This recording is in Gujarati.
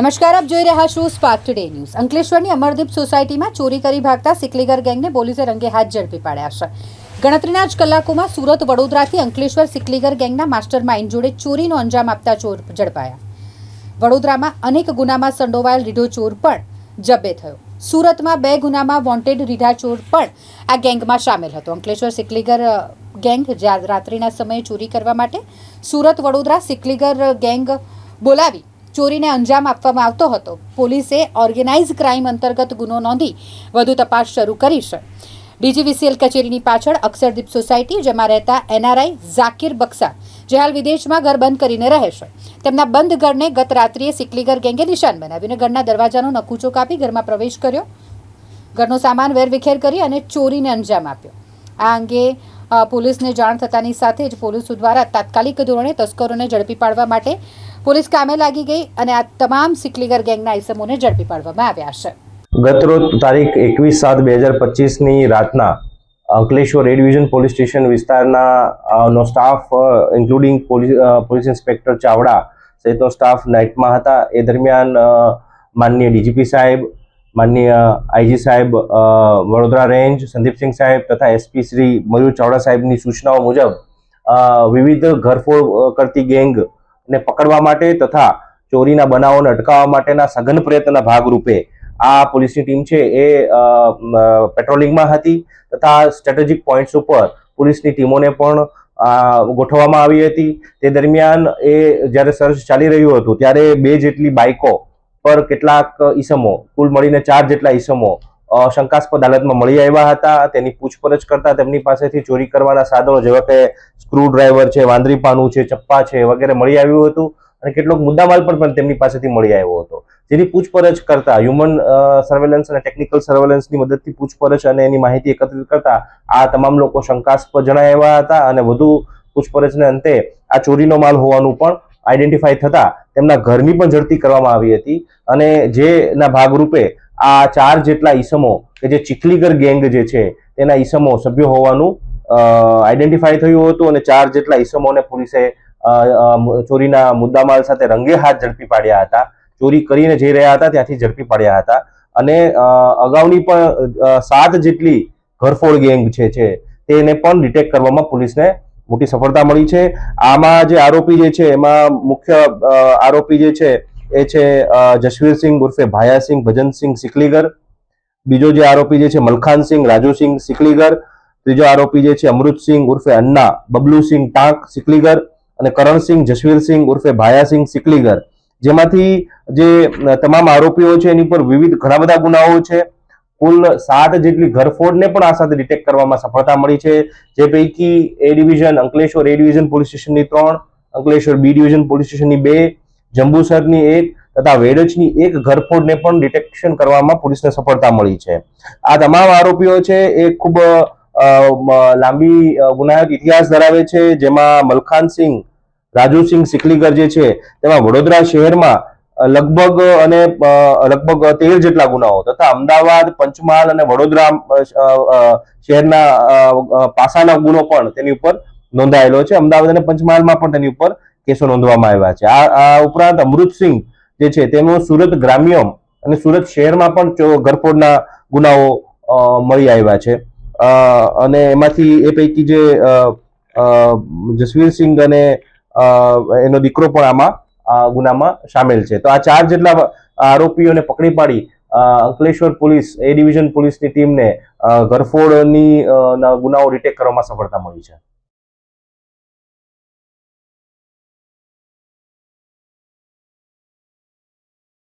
નમસ્કાર, આપ જોઈ રહ્યા છો સ્પાર્ક ટુડે ન્યૂઝ અંકલેશ્વરની અમરદીપ સોસાયટીમાં ચોરી કરી ભાગતા સિકલીગર ગેંગને પોલીસે રંગે હાથ ઝડપી પાડ્યા છે. ગણતરીના જ કલાકોમાં સુરત વડોદરાથી અંકલેશ્વર સિકલીગર ગેંગના માસ્ટર માઇન્ડ જોડે ચોરીનો અંજામ આપતા ચોર ઝડપાયા. વડોદરામાં અનેક ગુનામાં સંડોવાયેલ રીઢો ચોર પણ જબ્બે થયો. સુરતમાં બે ગુનામાં વોન્ટેડ રીઢા ચોર પણ આ ગેંગમાં સામેલ હતો. અંકલેશ્વર સિકલીગર ગેંગ રાત્રિના સમયે ચોરી કરવા માટે સુરત વડોદરા સિકલીગર ગેંગ બોલાવી ચોરીને અંજામ આપવામાં આવતો હતો. પોલીસે ઓર્ગેનાઇઝ ક્રાઇમ અંતર્ગત ગુનો નોંધી વધુ તપાસ શરૂ કરી છે. ડીજીવીસીએલ કચેરીની પાછળ અક્ષરદીપ સોસાયટી, જેમાં રહેતા એનઆરઆઈ ઝાકીર બક્સા, જે હાલ વિદેશમાં ઘર બંધ કરીને રહે છે. તેમના બંધ ઘરને ગત રાત્રિએ સિકલીગર ગેંગે નિશાન બનાવીને ઘરના દરવાજાનો નકુચો કાપી ઘરમાં પ્રવેશ કર્યો. ઘરનો સામાન વેરવિખેર કરી અને ચોરીને અંજામ આપ્યો. આ અંગે પોલીસને જાણ થતાની સાથે જ પોલીસ દ્વારા તાત્કાલિક ધોરણે તસ્કરોને ઝડપી પાડવા માટે પોલીસ કામે લાગી ગઈ અને આ તમામ સિકલીગર ગેંગના ઇસમોને ઝડપી પાડવામાં આવ્યા છે. ગતરોજ તારીખ એકવીસ સાત બે હજાર પચીસની રાતના Ankleshwar A division police station વિસ્તારના નો staff including police police inspector Chavda સહિતનો સ્ટાફ નાઇટમાં હતા. એ દરમિયાન માનનીય ડીજીપી સાહેબ માનનીય આઈજી સાહેબ વડોદરા રેન્જ, સંદીપસિંહ સાહેબ તથા એસપી શ્રી મયુર ચાવડા સાહેબની સૂચનાઓ મુજબ વિવિધ ઘરફોડ કરતી ગેંગ ને પકડવા માટે તથા ચોરીના બનાવોને અટકાવવા માટેના સઘન પ્રયત્નના ભાગરૂપે આ પોલીસની ટીમ છે એ પેટ્રોલિંગમાં હતી તથા સ્ટ્રેટેજિક પોઈન્ટ્સ ઉપર પોલીસની ટીમોને પણ ગોઠવવામાં આવી હતી. તે દરમિયાન એ જ્યારે સર્ચ ચાલી રહ્યું હતું, ત્યારે બે જેટલી બાઇકો પર કેટલાક ઈસમો, કુલ મળીને ચાર જેટલા ઈસમો શંકાસ્પદ હાલતમાં મળી આવ્યા હતા. તેની પૂછપરછ કરતા તેમની પાસેથી ચોરી કરવાના સાધનો, જેવા કે સ્ક્રૂડ્રાઈવર છે વાંદરી પાનું છે, ચપ્પા છે, વગેરે મળી આવ્યું હતું અને કેટલોક મુદ્દામાલ પણ પણ તેમની પાસેથી મળી આવ્યો હતો. જેની પૂછપરછ કરતા હ્યુમન સર્વેલન્સ અને ટેકનિકલ સર્વેલન્સની મદદથી પૂછપરછ અને એની માહિતી એકત્રિત કરતા આ તમામ લોકો શંકાસ્પદ જણાવ્યા હતા અને વધુ પૂછપરછને અંતે આ ચોરીનો માલ હોવાનું પણ આઈડેન્ટિફાઈ થતા તેમના ઘરની પણ ઝડપી કરવામાં આવી હતી. અને જેના ભાગરૂપે આ ચાર જેટલા ઈસમો, કે જે ચીખલીગર ગેંગ જે છે, તેના ઈસમો સભ્યો હોવાનું આઈડેન્ટિફાય થયું હતું અને ચાર જેટલા ઈસમોને પોલીસે ચોરીના મુદ્દામાલ સાથે રંગે હાથ ઝડપી પાડ્યા હતા. ચોરી કરીને જઈ રહ્યા હતા, ત્યાંથી ઝડપી પાડ્યા હતા. અને અગાઉની પણ સાત જેટલી ઘરફોડ ગેંગ છે, તેને પણ ડિટેક્ટ કરવામાં પોલીસને મોટી સફળતા મળી છે. આમાં જે આરોપી જે છે, એમાં મુખ્ય આરોપી જે છે, એ છે જસવીરસિંહ ઉર્ફે ભાયાસિંહ ભજનસિંહ સિકલીગર. બીજો જે આરોપી જે છે મલખાનસિંહ રાજુસિંહ સિકલીગર. ત્રીજો આરોપી જે છે અમૃતસિંહ ઉર્ફે અન્ના બબલુસિંહ ટાંક સિકલીગર. અને કરણસિંહ જસવીરસિંહ ઉર્ફે ભાયાસિંહ સિકલીગર. જેમાંથી જે તમામ આરોપીઓ છે, એની પર વિવિધ ઘણા બધા ગુનાઓ છે. કુલ સાત જેટલી ઘરફોડને પણ આ સાથે ડિટેક્ટ કરવામાં સફળતા મળી છે. જે પૈકી A division Ankleshwar A division police સ્ટેશનની ત્રણ, અંકલેશ્વર બી ડિવિઝન પોલીસ સ્ટેશનની બે જંબુસરની એક તથા વેડજની એક ઘરફોડને પણ ડિટેક્શન કરવામાં પોલીસને સફળતા મળી છે. આ તમામ આરોપીઓ છે એ ખૂબ લાંબી ગુનાયક ઇતિહાસ ધરાવે છે. જેમાં મલખાનસિંહ રાજુસિંહ સિકલીગર જે છે, તેમાં વડોદરા શહેરમાં લગભગ અને લગભગ તેર જેટલા ગુનાઓ તથા અમદાવાદ, પંચમહાલ અને વડોદરા શહેરના પાસાના ગુનો પણ તેની ઉપર નોંધાયેલો છે. અમદાવાદ અને પંચમહાલમાં પણ તેની ઉપર કેસો નોંધવામાં આવ્યા છે. આ ઉપરાંત અમૃતસિંહ જે છે તેનો સુરત ગ્રામ્ય અને સુરત શહેરમાં પણ ઘરફોડના ગુનાઓ મળી આવ્યા છે. અને એમાંથી એ પૈકી જે જસવીરસિંહ અને એનો દીકરો પણ આમાં ગુનામાં સામેલ છે. તો આ ચાર જેટલા આરોપીઓને પકડી પાડી અંકલેશ્વર પોલીસ, એ ડિવિઝન પોલીસની ટીમને ગરફોડની ગુનાઓ ડિટેક્ટ કરવામાં સફળતા મળી છે.